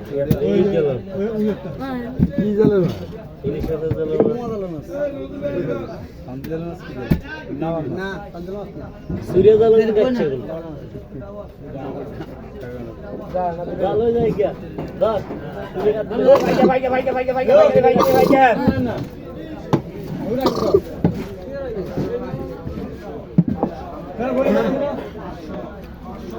কি জ্বালানো ইলিশ মাছের জ্বালানো শান্তি জ্বালানো কি না না শান্তি জ্বালানো না সূর্য জ্বালানো কাছে জ্বালো যায় কি দস ভাই ভাই ভাই ভাই ভাই ভাই ভাই ভাই ভাই ভাই না না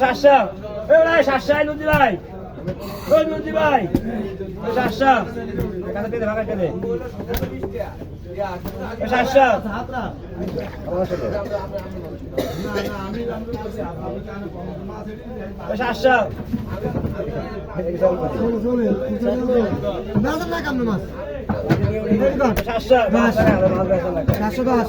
সাতশো। সাতশো নদী ভাই। ওই নদী ভাই সাতশো। সাতশো। সাতশো। সাতশো। চারশো দশ।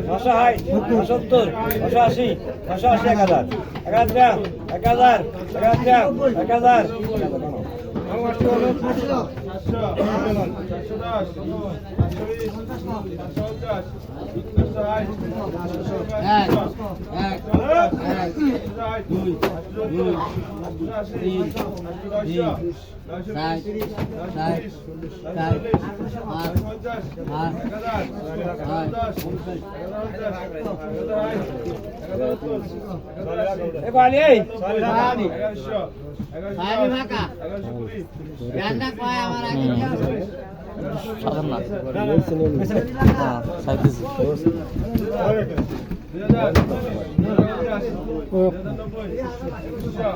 নশো ষাট নশো সত্তর নশো আশি এক হাজার এক এক হাজার এক এক হাজার বালি এই হ্যাঁ ভাইকা ভাইকা ভাইকা ভাইকা ভাইকা রে ভাইকা Sakınlar. Ha, saygısız.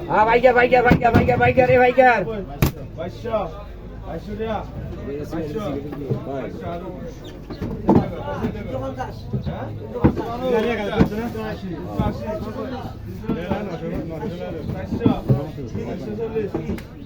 Ha Baygar Baygar Baygar Baygar Baygar ey Baygar. Başla. Başla. Başla.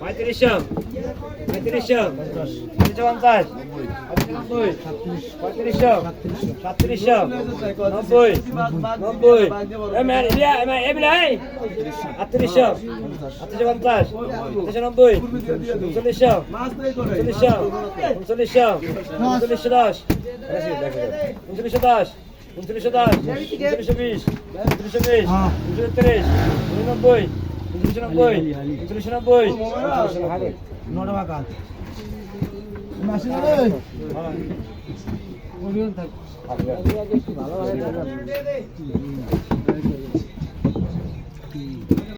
পঁয়ত্রিশশো। পঁয়ত্রিশশো। তিনশো পঞ্চাশ। পঁয়ত্রিশশো সাতত্রিশশো। নব্বই। নব্বই। আটত্রিশশো। আটত্রিশশো পঞ্চাশ। তিনশো নব্বই। উনচল্লিশশো। উনচল্লিশশো। উনচল্লিশশো। উনচল্লিশশো দশ। উনচল্লিশশো দশ। উনচল্লিশশো দশ উনচল্লিশশো বিশ উনচল্লিশশো বিশ উনচল্লিশ তিরিশ উননব্বই উনচল্লিশশো নব্বই উনচল্লিশশো নব্বই নটা বাঁকা ভালো